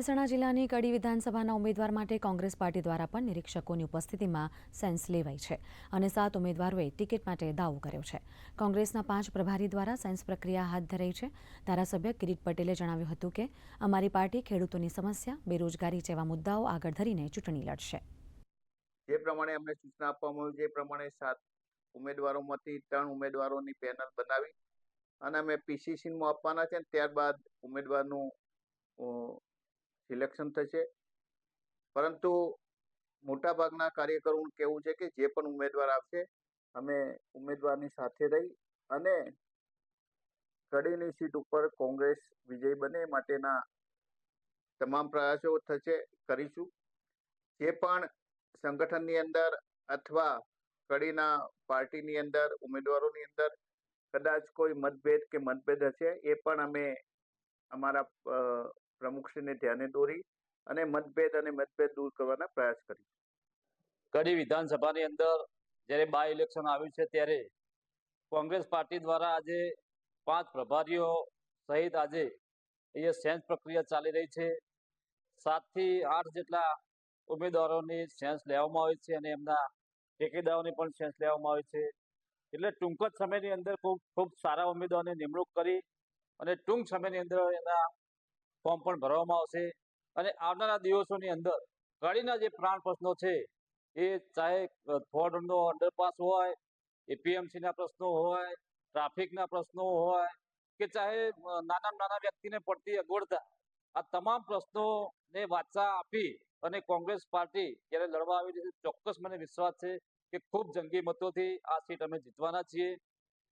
મહેસાણા જિલ્લાની કડી વિધાનસભાના ઉમેદવાર માટે કોંગ્રેસ પાર્ટી દ્વારા પણ નિરીક્ષકોની ઉપસ્થિતિમાં સેન્સ લેવાઈ છે અને સાત ઉમેદવારોએ ટિકિટ માટે દાવો કર્યો છે. કોંગ્રેસના પાંચ પ્રભારી દ્વારા સેન્સ પ્રક્રિયા હાથ ધરાઈ છે. ધારાસભ્ય કિરીટ પટેલે જણાવ્યું હતું કે, અમારી પાર્ટી ખેડૂતોની સમસ્યા, બેરોજગારી જેવા મુદ્દાઓ આગળ ધરીને ચૂંટણી લડશે. જે પ્રમાણે અમને સૂચના આપવામાં આવી, જે પ્રમાણે સાત ઉમેદવારોમાંથી ત્રણ ઉમેદવારોની પેનલ બનાવી અને અમે પીસીસીમાં આપવાના છે ત્યારબાદ ઉમેદવારનું સિલેક્શન થશે. પરંતુ મોટાભાગના કાર્યકરોનું કહેવું છે કે જે પણ ઉમેદવાર આવશે અમે ઉમેદવારની સાથે રહી અને કડીની સીટ ઉપર કોંગ્રેસ વિજય બને માટેના તમામ પ્રયાસો થશે, કરીશું. જે પણ સંગઠનની અંદર અથવા કડીના પાર્ટીની અંદર, ઉમેદવારોની અંદર કદાચ કોઈ મતભેદ કે મતભેદ હશે, એ પણ અમે અમારા પ્રમુખશ્રીને ધ્યાને દોરી અને મતભેદ અને મતભેદ દૂર કરવાના પ્રયાસ કરી કડી વિધાનસભાની અંદર જ્યારે બાય ઇલેક્શન આવ્યું છે ત્યારે કોંગ્રેસ પાર્ટી દ્વારા આજે પાંચ પ્રભારીઓ સહિત આજે અહીંયા સેન્સ પ્રક્રિયા ચાલી રહી છે. સાતથી આઠ જેટલા ઉમેદવારોની સેન્સ લેવામાં આવે છે અને એમના ઠેકેદારોની પણ સેન્સ લેવામાં આવે છે. એટલે ટૂંક જ સમયની અંદર ખૂબ ખૂબ સારા ઉમેદવારોની નિમણૂક કરી અને ટૂંક સમયની અંદર એના ફોર્મ પણ ભરવામાં આવશે. અને આવનારા દિવસોની અંદર ગાડીના જે પ્રાણ પ્રશ્નો છે, એ ચાહે ફોર્ડનો અંડરપાસ હોય એપીએમસીના પ્રશ્નો હોય ટ્રાફિકના પ્રશ્નો હોય, કે ચાહે નાના નાના વ્યક્તિને પડતી અગવડતા, આ તમામ પ્રશ્નોને વાચા આપી અને કોંગ્રેસ પાર્ટી જ્યારે લડવા આવી રહી ચોક્કસ મને વિશ્વાસ છે કે ખૂબ જંગી મતોથી આ સીટ અમે જીતવાના છીએ.